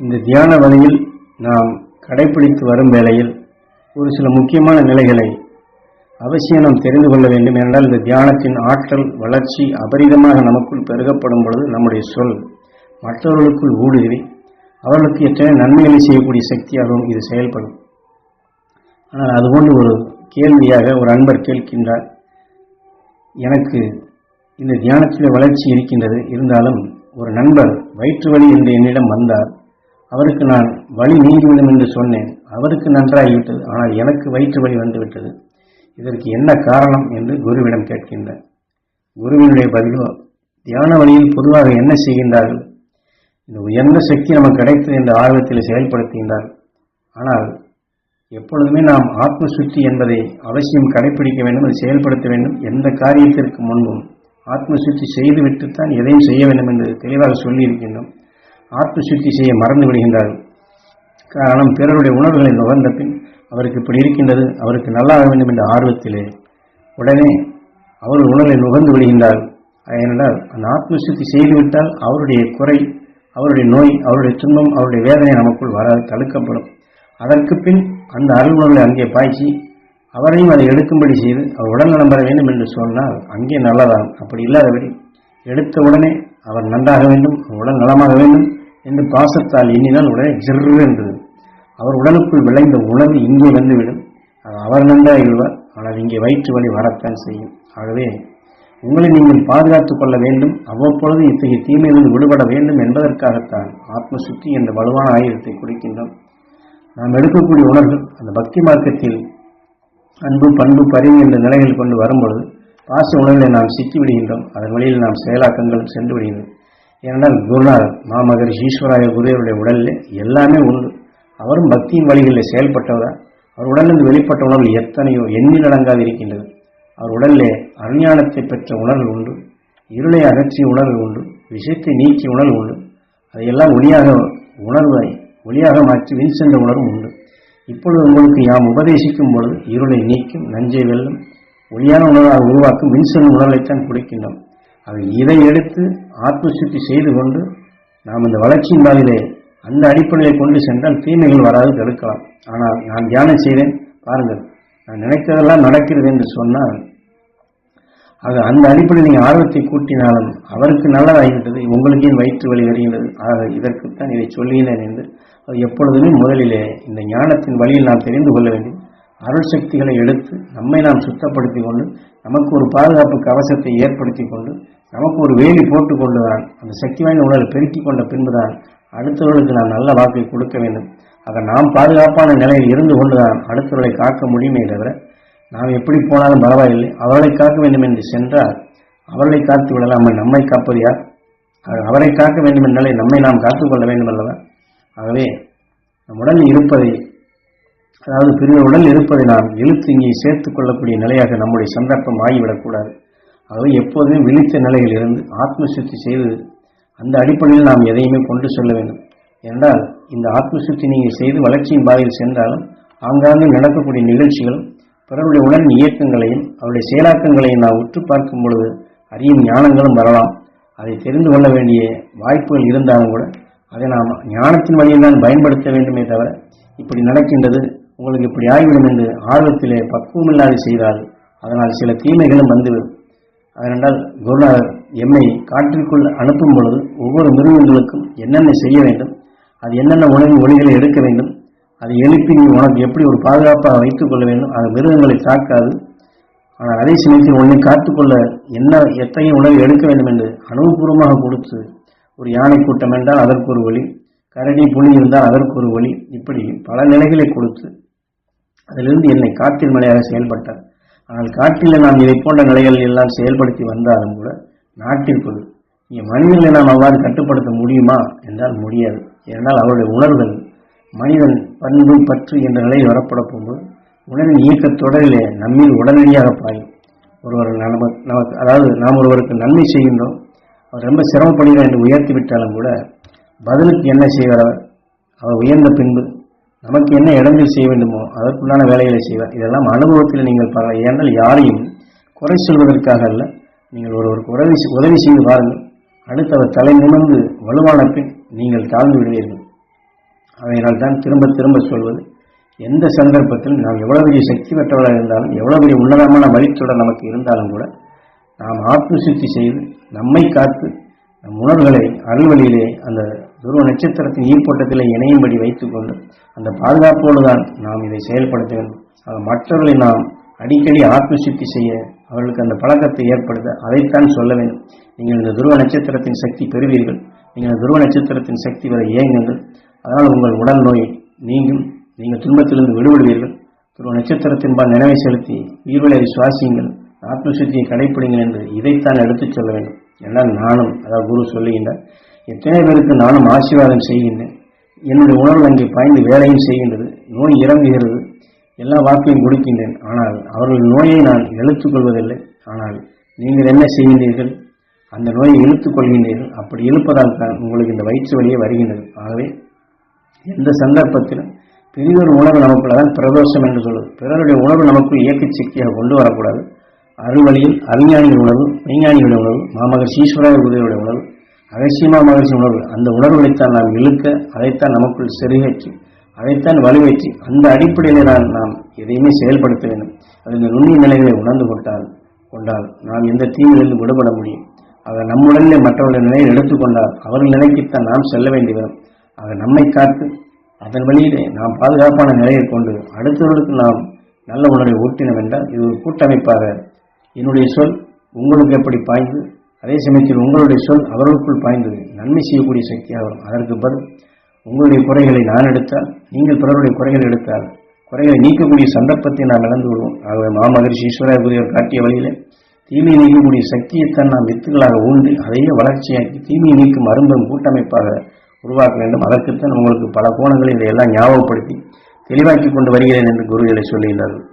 இந்த தியான வழியில் நாம் கடைபிடித்து வரும் வேளையில் ஒரு சில முக்கியமான நிலைகளை அவசியம் நாம் தெரிந்து கொள்ள வேண்டும் என்றால் இந்த தியானத்தின் ஆற்றல் வளர்ச்சி அபரிதமாக நமக்குள் பெருகப்படும் பொழுது நம்முடைய சொல் மற்றவர்களுக்குள் ஊடுருவி அவர்களுக்கு எத்தனை நன்மைகளை செய்யக்கூடிய சக்தியாகவும் இது செயல்படும். ஆனால் அதுபோன்று ஒரு கேள்வியாக ஒரு அன்பர் கேட்கின்றார் எனக்கு இந்த தியானத்தில் வளர்ச்சி இருக்கின்றது. இருந்தாலும் ஒரு நண்பர் வயிற்று வலி என்று என்னிடம் வந்தார். அவருக்கு நான் வழி நீங்கிவிடும் என்று சொன்னேன். அவருக்கு நன்றாகிவிட்டது. ஆனால் எனக்கு வயிற்று வலி வந்துவிட்டது. இதற்கு என்ன காரணம் என்று குருவிடம் கேட்கின்றார் குருவினுடைய பதிலோ தியான வழியில் பொதுவாக என்ன செய்கின்றார்கள்? இந்த உயர்ந்த சக்தி நமக்கு கிடைத்தது என்ற ஆர்வத்தில் செயல்படுத்துகின்றார் ஆனால் எப்பொழுதுமே நாம் ஆத்ம சுத்தி என்பதை அவசியம் கடைபிடிக்க வேண்டும் அதை செயல்படுத்த வேண்டும். எந்த காரியத்திற்கு முன்பும் ஆத்ம சுத்தி செய்துவிட்டுத்தான் எதையும் செய்ய வேண்டும் என்று தெளிவாக சொல்லியிருக்கின்றோம். ஆத்ம சுத்தி செய்ய மறந்து விடுகின்றார்கள் காரணம் பிறருடைய உணர்வுகளை நுகர்ந்த பின் அவருக்கு இப்படி இருக்கின்றது. அவருக்கு நல்லாக வேண்டும் என்ற ஆர்வத்திலே உடனே அவர் உணர்வை நுகர்ந்து விடுகின்றார். ஏனென்றால் அந்த ஆத்மசுத்தி செய்துவிட்டால் அவருடைய குறை அவருடைய நோய் அவருடைய துன்பம் அவருடைய வேதனை நமக்குள் வராது தடுக்கப்படும். அதற்கு பின் அந்த அருள்நூலை அங்கே பாய்ச்சி அவரையும் அதை எடுக்கும்படி செய்து அவர் உடல் நலம் பெற வேண்டும் என்று சொன்னால் அங்கே நல்லதான். அப்படி இல்லாதபடி எடுத்த உடனே அவர் நன்றாக வேண்டும் அவர் உடல் நலமாக வேண்டும். என்று பாசத்தால் எண்ணினால் உடனே ஜிர்ரு என்று அவர் உடலுக்குள் விளைந்த உணவு இங்கே வந்துவிடும். அது அவர் நன்றாக இழுவார் ஆனால் இங்கே வயிற்று வலி வரத்தான் செய்யும். ஆகவே உங்களை நீங்கள் பாதுகாத்துக் கொள்ள வேண்டும். அவ்வப்பொழுது இத்தகைய தீமையிலிருந்து விடுபட வேண்டும் என்பதற்காகத்தான் ஆத்ம சுத்தி என்ற வலுவான ஆயுதத்தை கொடுக்கின்றோம். நாம் எடுக்கக்கூடிய உணர்வு அந்த பக்தி மார்க்கத்தில் அன்பு பண்பு பரிவு என்ற நிலைகள் கொண்டு வரும்பொழுது பாச உணர்வில் நாம் சிக்கி விடுகின்றோம் அதன் வழியில் நாம் செயலாக்கங்கள் சென்று விடுகின்றோம். ஏனென்றால் குருநாதர் மாமகரிஷி ஈஸ்வராய குருவருடைய உடலில் எல்லாமே உண்டு. அவரும் பக்தியின் வழிகளில் செயல்பட்டவர்? அவர் உடலிருந்து வெளிப்பட்ட உணர்வு எத்தனையோ எண்ணில் அடங்காது இருக்கின்றது அவர் உடலிலே அஞ்ஞானத்தை பெற்ற உணர்வு உண்டு. இருளை அகற்றிய உணர்வு உண்டு. விஷயத்தை நீக்கிய உணர்வு உண்டு. அதையெல்லாம் ஒளியாக உணர்வை ஒளியாக மாற்றி வின் சென்ற உணர்வும் உண்டு. இப்பொழுது உங்களுக்கு யாம் உபதேசிக்கும் பொழுது இருளை நீக்கும் நஞ்சை வெல்லும் ஒளியான உணர்வாக உருவாக்கும் மின்செல் உணர்வைத்தான் கொடுக்கின்றோம். அவை இதை எடுத்து ஆத்மசுத்தி செய்து கொண்டு நாம் இந்த வளர்ச்சியின் பாதையிலே அந்த அடிப்படையை கொண்டு சென்றால் தீமைகள் வராது தடுக்கலாம். ஆனால் நான் தியானம் செய்வேன் பாருங்கள் நான் நினைத்ததெல்லாம் நடக்கிறது என்று சொன்னால் ஆக அந்த அடிப்படையில் நீங்கள் ஆர்வத்தை கூட்டினாலும் அவருக்கு நல்லதாகிவிட்டது உங்களுக்கு ஏன் வயிற்று வலி வருகின்றது. ஆக இதற்குத்தான் இதை சொல்லினேன் என்று அது எப்பொழுதுமே முதலிலே இந்த ஞானத்தின் வழியில் நாம் தெரிந்து கொள்ள வேண்டும். அருள் சக்திகளை எடுத்து நம்மை நாம் சுத்தப்படுத்தி கொண்டு நமக்கு ஒரு பாதுகாப்பு கவசத்தை ஏற்படுத்தி கொண்டு நமக்கு ஒரு வேலி போட்டு கொண்டுதான் அந்த சக்தி வாய்ந்த உணர்வை பெருக்கிக் கொண்ட பின்புதான் அடுத்தவர்களுக்கு நாம் நல்ல வாக்கை கொடுக்க வேண்டும். ஆக நாம் பாதுகாப்பான நிலையில் இருந்து கொண்டுதான் அடுத்தவர்களை காக்க முடியுமே தவிர நாம் எப்படி போனாலும் பரவாயில்லை. அவர்களை காக்க வேண்டும் என்று சென்றால் அவர்களை காத்து விடலாமல் நம்மை காப்பது யார் அவரை காக்க வேண்டும் என்றாலே நம்மை நாம் காத்துக்கொள்ள வேண்டும் அல்லவா? ஆகவே நம்முடன் இருப்பதை அதாவது பிற உடல் இருப்பதை நாம் இழுத்து இங்கே சேர்த்துக் கொள்ளக்கூடிய நிலையாக நம்முடைய சந்தர்ப்பம் ஆகிவிடக்கூடாது. ஆகவே எப்போதுமே விழித்த நிலையில் இருந்து ஆத்ம சுத்தி செய்து அந்த அடிப்படையில் நாம் எதையுமே கொண்டு செல்ல வேண்டும். என்றால் இந்த ஆத்ம சுத்தி நீங்கள் செய்து வளர்ச்சியின் பாதையில் சென்றாலும் ஆங்காங்கே நடக்கக்கூடிய நிகழ்ச்சிகளும் பிறருடைய உடல் இயக்கங்களையும் அவருடைய செயலாக்கங்களையும் நாம் உற்று பார்க்கும் பொழுது அறியும் ஞானங்களும் வரலாம். அதை தெரிந்து கொள்ள வேண்டிய வாய்ப்புகள் இருந்தாலும் கூட அதை நாம் ஞானத்தின் வழியில் தான் பயன்படுத்த வேண்டுமே தவிர இப்படி நடக்கின்றது உங்களுக்கு இப்படி ஆகிவிடும் என்று ஆர்வத்திலே பக்குவமில்லாது செய்தால் அதனால் சில தீமைகளும் வந்துவிடும். அதனால் குருநாதர் எம்மை காற்றிற்குள் அனுப்பும் பொழுது ஒவ்வொரு மிருகங்களுக்கும் என்னென்ன செய்ய வேண்டும் அது என்னென்ன உணவு ஒளிகளை எடுக்க வேண்டும் அதை எழுப்பி நீ உனக்கு எப்படி ஒரு பாதுகாப்பாக வைத்துக் கொள்ள வேண்டும் அது மிருகங்களை தாக்காது. ஆனால் அதே சமயத்தில் உன்னை காத்துக்கொள்ள என்ன எத்தகைய உணவு எடுக்க வேண்டும் என்று அனுபவபூர்வமாக கொடுத்து ஒரு யானை கூட்டம் என்றால் அதற்கு ஒரு ஒளி கரடி புலி இருந்தால் அதற்கு ஒரு ஒளி இப்படி பல நிலைகளை கொடுத்து அதிலிருந்து என்னை காற்றின் மலையாக செயல்பட்டார். ஆனால் காற்றில் நான் இதை போன்ற நிலைகள் எல்லாம் செயல்படுத்தி வந்தாலும் கூட நாட்டிற்குள் இங்கே மனிதர்களை நாம் அவ்வாறு கட்டுப்படுத்த முடியுமா என்றால் முடியாது. ஏனால் அவருடைய உணர்வுகள் மனிதன் பண்பு பற்று என்ற நிலையில் வரப்பட போகும்போது உணவின் இயக்க தொடரிலே நம்மில் உடனடியாக பாயும். ஒருவர் நமக்கு நமக்கு அதாவது நாம் ஒருவருக்கு நன்மை செய்கின்றோம் அவர் ரொம்ப சிரமப்படுகிறார் என்று உயர்த்தி விட்டாலும் கூட பதிலுக்கு என்ன செய்வார் அவர்? அவர் உயர்ந்த பின்பு நமக்கு என்ன இடங்கள் செய்ய வேண்டுமோ அதற்குண்டான வேலைகளை செய்வார். இதெல்லாம் அனுபவத்தில் நீங்கள் பாருங்கள் ஏனால் யாரையும் குறை சொல்வதற்காக அல்ல. நீங்கள் ஒருவருக்கு உதவி உதவி செய்து பாருங்கள். அடுத்து அவர் தலை நிமிர்ந்து வலுவான பின் நீங்கள் தாழ்ந்து விடுவீர்கள். அதனால் தான் திரும்ப திரும்ப சொல்வது எந்த சந்தர்ப்பத்தில் நாம் எவ்வளவு பெரிய சக்தி பெற்றவர்களாக இருந்தாலும் எவ்வளவு பெரிய உன்னதமான வழித்தொடர் நமக்கு இருந்தாலும் கூட நாம் ஆத்ம சுத்தி செய்து நம்மை காத்து நம் உணர்வுகளை அருள்வழியிலே அந்த துருவ நட்சத்திரத்தின் ஈர்ப்போட்டத்திலே இணையும்படி வைத்துக்கொண்டு அந்த பாதுகாப்போடு தான் நாம் இதை செயல்படுத்த வேண்டும் ஆக மற்றவர்களை நாம் அடிக்கடி ஆத்ம சுத்தி செய்ய அவர்களுக்கு அந்த பழக்கத்தை ஏற்படுத்த அதைத்தான் சொல்ல வேண்டும். நீங்கள் இந்த துருவ நட்சத்திரத்தின் சக்தி பெறுவீர்கள். நீங்கள் இந்த துருவ நட்சத்திரத்தின் சக்தி வரை இயங்குங்கள். அதனால் உங்கள் உடல் நோய் நீங்கும். நீங்கள் துன்பத்திலிருந்து விடுபடுவீர்கள். துருவ நட்சத்திரத்தின்பால் நினைவை செலுத்தி உயிர்வலை சுவாசியுங்கள். ஆத்மசுத்தியை கடைப்பிடிங்கள் என்று இதைத்தான் எடுத்துச் சொல்ல வேண்டும். எல்லாம் நானும் அதாவது குரு சொல்லுகின்றார் எத்தனை பேருக்கு நானும் ஆசீர்வாதம் செய்கின்றேன்? என்னுடைய உணர்வு அங்கே பாய்ந்து வேலையும் செய்கின்றது நோய் இறங்குகிறது எல்லா வாக்கையும் கொடுக்கின்றேன். ஆனால் அவர்கள் நோயை நான் இழுத்துக் கொள்வதில்லை. ஆனால் நீங்கள் என்ன செய்கின்றீர்கள்? அந்த நோயை இழுத்துக் கொள்கின்றீர்கள். அப்படி இழுப்பதால் தான் உங்களுக்கு இந்த வயிற்று வழியே வருகின்றது. ஆகவே எந்த சந்தர்ப்பத்திலும் பெரியதொரு உணர்வு நமக்குள்ள தான் பிரதோஷம் என்று சொல்வது. பிறருடைய உணர்வு நமக்குள் இயக்க சக்தியாக கொண்டு வரக்கூடாது. அறுவழியில் அறிஞானிகள் உணவு மெய்ஞானிகளுடைய உணவு மாமகர் ஈஸ்வராய உதவியுடைய உணவு அகசியமா மகிழ்ச்சி உணர்வு. அந்த உணர்வுகளைத்தான் நாம் இழுக்க அதைத்தான் நமக்குள் செருகேற்றி அதைத்தான் வலுவேற்றி அந்த அடிப்படையில் தான் நாம் எதையுமே செயல்படுத்த வேண்டும். அது இந்த நுண்ணிய நிலைகளை உணர்ந்து கொண்டால் கொண்டால் நாம் எந்த தீங்கிலிருந்து விடுபட முடியும். ஆக நம்முடனே மற்றவர்கள் நிலையை எடுத்துக்கொண்டால் அவர்கள் நிலைக்குத்தான் நாம் செல்ல வேண்டி வரும். ஆக நம்மை காத்து அதன் வழியிலே நாம் பாதுகாப்பான நிலையை கொண்டு அடுத்தவர்களுக்கு நாம் நல்ல உணர்வை ஊட்டினோம் என்றால் இது ஒரு கூட்டமைப்பாக என்னுடைய சொல் உங்களுக்கு எப்படி பாய்ந்து அதே சமயத்தில் உங்களுடைய சொல் அவர்களுக்குள் பாய்ந்தது. நன்மை செய்யக்கூடிய சக்தியாக வரும் அதற்கு பதில் உங்களுடைய குறைகளை நான் எடுத்தால் நீங்கள் பிறருடைய குறைகளை எடுத்தால் குறைகளை நீக்கக்கூடிய சந்தர்ப்பத்தை நாம் இழந்து விடுவோம். ஆகவே மாமகரிஷி ஈஸ்வரகுரியவர் காட்டிய வழியிலே தீமையை நீக்கக்கூடிய சக்தியைத்தான் நாம் வித்துகளாக ஊண்டு அதையே வளர்ச்சியாக்கி தீமையை நீக்கும் அரும்பும் கூட்டமைப்பாக உருவாக்க வேண்டும். அதற்குத்தான் உங்களுக்கு பல கோணங்களில் இதையெல்லாம் ஞாபகப்படுத்தி தெளிவாக்கி கொண்டு வருகிறேன் என்று குருகளை சொல்லுகின்றார்கள்.